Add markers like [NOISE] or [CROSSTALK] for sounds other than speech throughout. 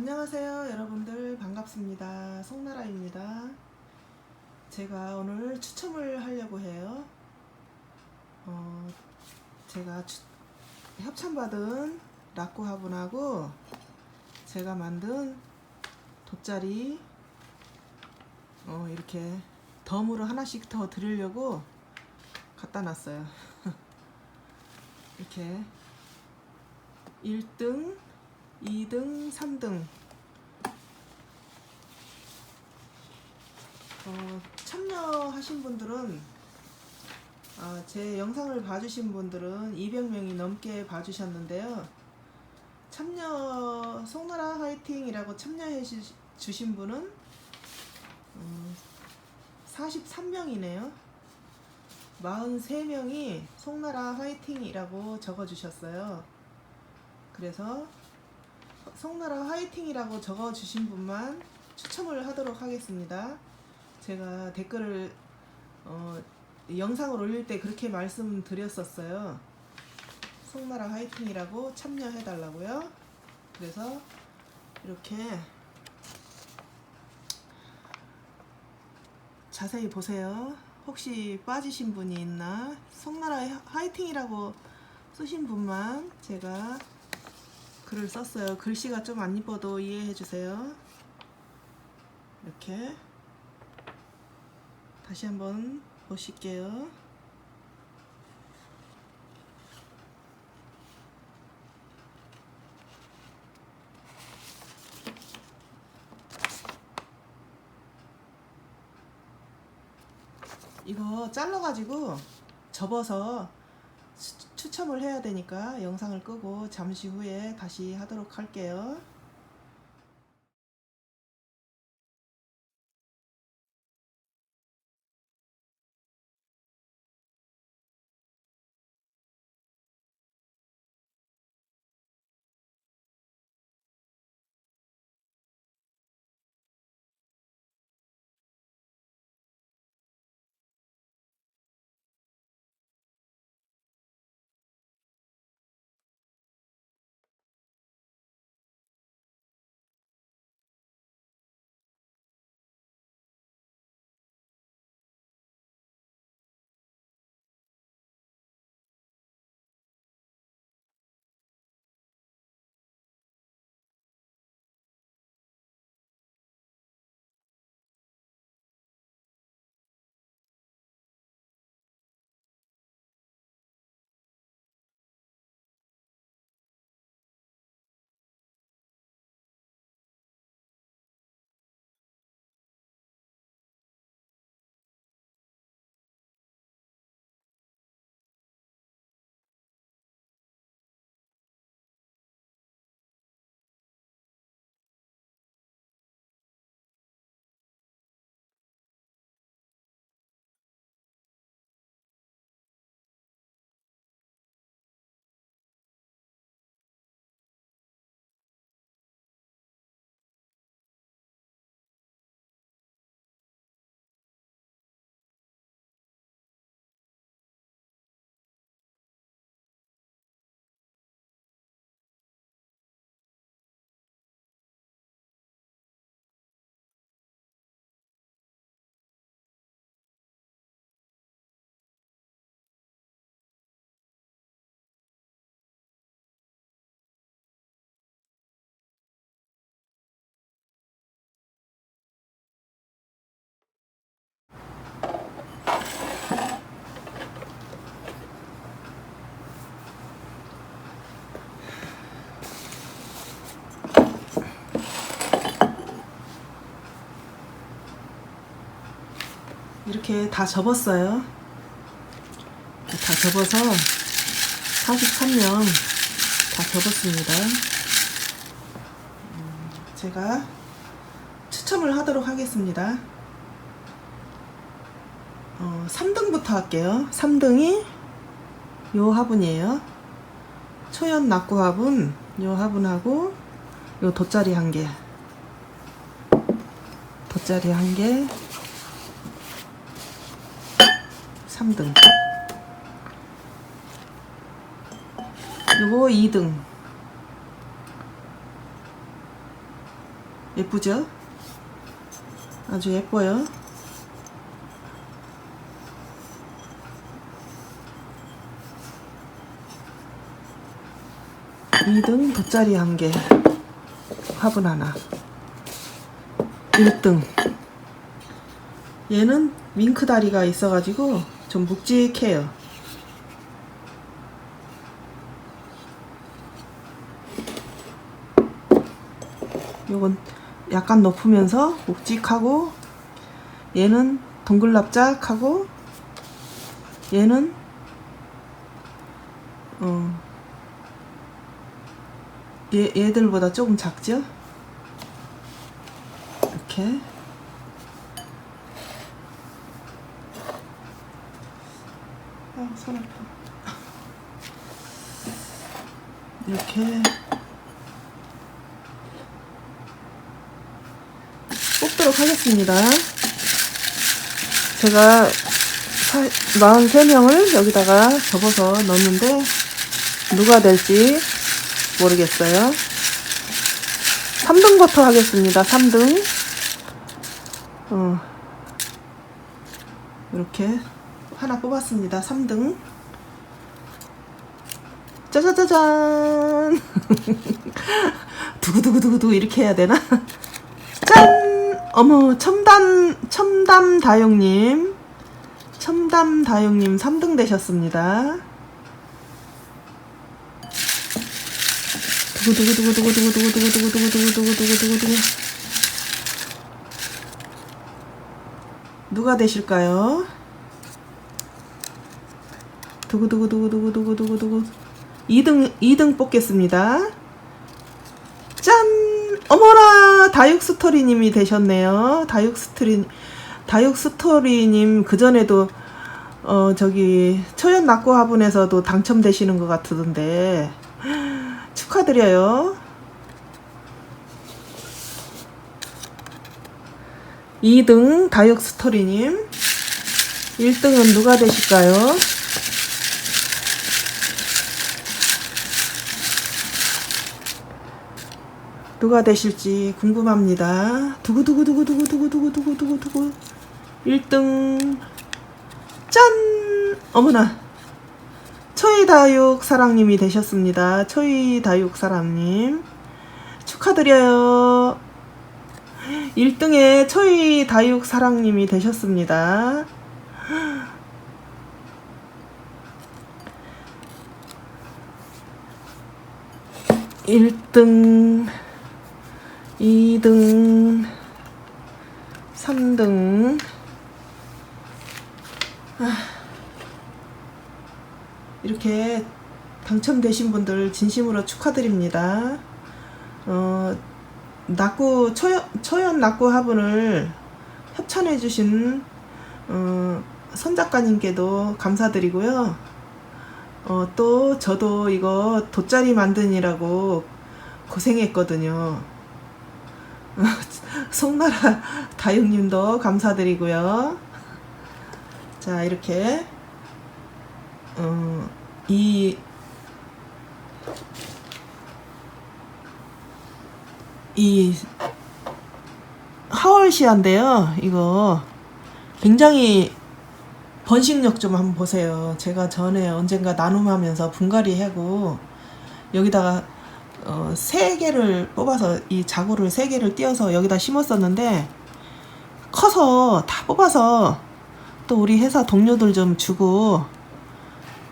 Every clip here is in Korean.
안녕하세요 여러분들. 반갑습니다. 송나라입니다. 제가 오늘 추첨을 하려고 해요. 어, 제가 추- 협찬받은 락구 화분하고 제가 만든 돗자리 어, 이렇게 덤으로 하나씩 더 드리려고 갖다 놨어요. [LAUGHS] 이렇게 1등 2등, 3등. 어, 참여하신 분들은 아, 제 영상을 봐주신 분들은 200명이 넘게 봐주셨는데요. 참여 송나라 화이팅이라고 참여해 주- 주신 분은 음, 43명이네요. 43명이 송나라 화이팅이라고 적어주셨어요. 그래서 송나라 화이팅이라고 적어주신 분만 추첨을 하도록 하겠습니다. 제가 댓글을 어, 영상을 올릴 때 그렇게 말씀드렸었어요. 송나라 화이팅이라고 참여해달라고요. 그래서 이렇게 자세히 보세요. 혹시 빠지신 분이 있나? 송나라 화이팅이라고 쓰신 분만 제가 글을 썼어요. 글씨가 좀 안 이뻐도 이해해 주세요. 이렇게 다시 한번 보실게요. 이거 잘라가지고 접어서 추- 추첨을 해야 되니까 영상을 끄고 잠시 후에 다시 하도록 할게요. 이렇게 다 접었어요. 다 접어서 43명 다 접었습니다. 음, 제가 추첨을 하도록 하겠습니다. 어, 3등부터 할게요. 3등이 요 화분이에요. 초연 낙구 화분, 요 화분하고 요 돗자리 한 개. 돗자리 한 개. 3등. 요거 2등. 예쁘죠? 아주 예뻐요. 이등 돗자리 한 개, 화분 하나. 1등. 얘는 윙크 다리가 있어가지고 좀 묵직해요. 요건 약간 높으면서 묵직하고 얘는 동글납작하고 얘는 어 얘, 얘들보다 조금 작죠? 이렇게 손 아파 이렇게 뽑도록 하겠습니다. 제가 43명을 여기다가 접어서 넣었는데 누가 될지 모르겠어요. 3등부터 하겠습니다. 3등. 어. 이렇게 하나 뽑았습니다. 3등. 짜자자잔. [LAUGHS] 두구두구두구두 이렇게 해야 되나? [LAUGHS] 짠! 어머, 첨단, 첨담 다용님. 첨담 다용님 3등 되셨습니다. 두구두구두구두구두구두구두구두구두구두구두구두구두구두구 누가 되실까요? 두구두구두구두구두구두구두구 2등 2등 뽑겠습니다. 짠! 어머나 다육 스토리님이 되셨네요. 다육 스토리 다육 스토리님 그 전에도 어 저기 초연 낙고 화분에서도 당첨되시는 것 같던데 축하드려요. 2등 다육 스토리님 1등은 누가 되실까요? 누가 되실지 궁금합니다. 두구두구두구두구두구두구두구두구두구 1등 짠! 어머나 초이다육 사랑님이 되셨습니다. 초이다육 사랑님 축하드려요. 1등에 초이다육 사랑님이 되셨습니다. 일등 2등, 3등. 아, 이렇게 당첨되신 분들 진심으로 축하드립니다. 어, 낙구, 초연, 초연 낙구 화분을 협찬해주신, 어, 선 작가님께도 감사드리고요. 어, 또 저도 이거 돗자리 만드느라고 고생했거든요. [LAUGHS] 송나라 다육님도 감사드리고요. 자 이렇게 어, 이, 이 하월시아인데요. 이거 굉장히 번식력 좀 한번 보세요. 제가 전에 언젠가 나눔하면서 분갈이 하고 여기다가 어, 세 개를 뽑아서 이 자구를 세 개를 띄어서 여기다 심었었는데 커서 다 뽑아서 또 우리 회사 동료들 좀 주고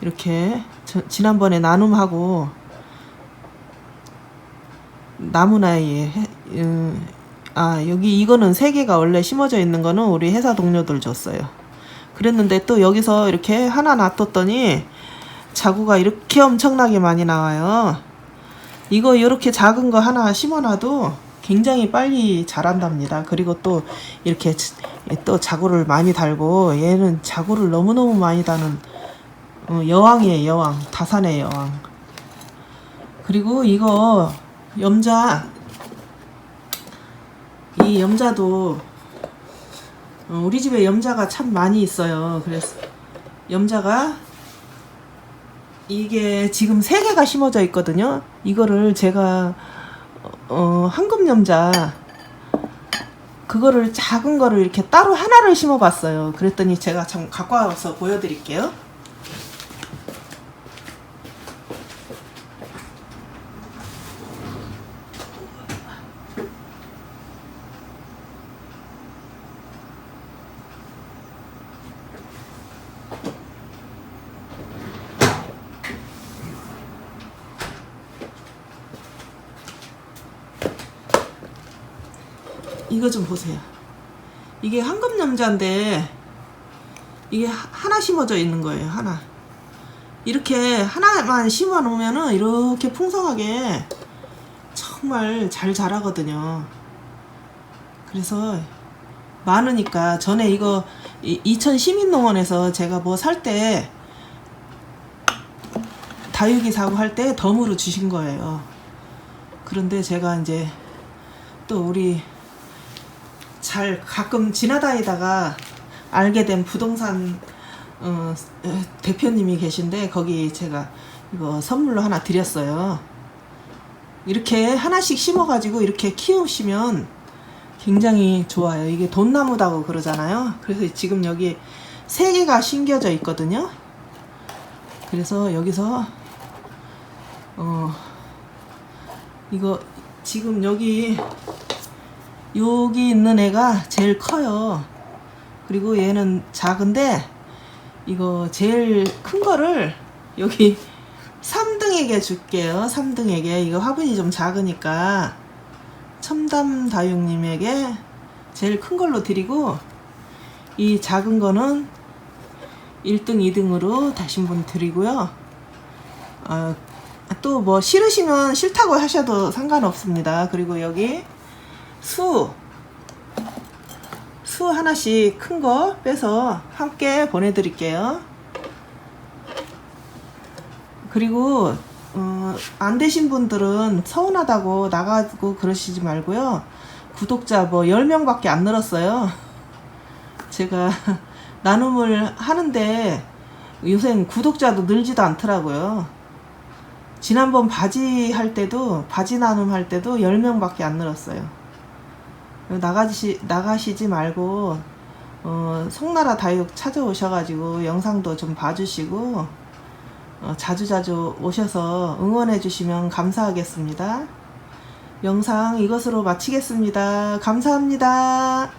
이렇게 저, 지난번에 나눔하고 나무나이에 음, 아 여기 이거는 세 개가 원래 심어져 있는 거는 우리 회사 동료들 줬어요. 그랬는데 또 여기서 이렇게 하나 놔뒀더니 자구가 이렇게 엄청나게 많이 나와요. 이거 이렇게 작은 거 하나 심어놔도 굉장히 빨리 자란답니다. 그리고 또 이렇게 또 자구를 많이 달고 얘는 자구를 너무너무 많이 다는 어, 여왕이에요, 여왕. 다산의 여왕. 그리고 이거 염자 이 염자도 어, 우리 집에 염자가 참 많이 있어요. 그래서 염자가 이게 지금 세 개가 심어져 있거든요. 이거를 제가 어 황금 염자 그거를 작은 거를 이렇게 따로 하나를 심어봤어요. 그랬더니 제가 참 갖고 와서 보여드릴게요. 이거 좀 보세요. 이게 황금염자인데 이게 하- 하나 심어져 있는 거예요. 하나. 이렇게 하나만 심어 놓으면은 이렇게 풍성하게 정말 잘 자라거든요. 그래서 많으니까 전에 이거 이- 이천 시민농원에서 제가 뭐 살 때 다육이 사고 할 때 덤으로 주신 거예요. 그런데 제가 이제 또 우리 잘 가끔 지나다니다가 알게 된 부동산 어, 에, 대표님이 계신데 거기 제가 이거 선물로 하나 드렸어요. 이렇게 하나씩 심어가지고 이렇게 키우시면 굉장히 좋아요. 이게 돈나무다고 그러잖아요. 그래서 지금 여기 세 개가 심겨져 있거든요. 그래서 여기서 어 이거 지금 여기 여기 있는 애가 제일 커요. 그리고 얘는 작은데 이거 제일 큰 거를 여기 3등에게 줄게요. 3등에게 이거 화분이 좀 작으니까 첨담 다육님에게 제일 큰 걸로 드리고 이 작은 거는 1등, 2등으로 다신 분 드리고요. 어, 또뭐 싫으시면 싫다고 하셔도 상관없습니다. 그리고 여기 수, 수 하나씩 큰 거 빼서 함께 보내드릴게요. 그리고 어, 안 되신 분들은 서운하다고 나가고 그러시지 말고요. 구독자 뭐 10명밖에 안 늘었어요. 제가 [LAUGHS] 나눔을 하는데 요새 구독자도 늘지도 않더라고요. 지난번 바지 할 때도 바지 나눔 할 때도 10명밖에 안 늘었어요. 나가시 나가시지 말고 어, 송나라 다육 찾아오셔가지고 영상도 좀 봐주시고 어, 자주자주 오셔서 응원해 주시면 감사하겠습니다. 영상 이것으로 마치겠습니다. 감사합니다.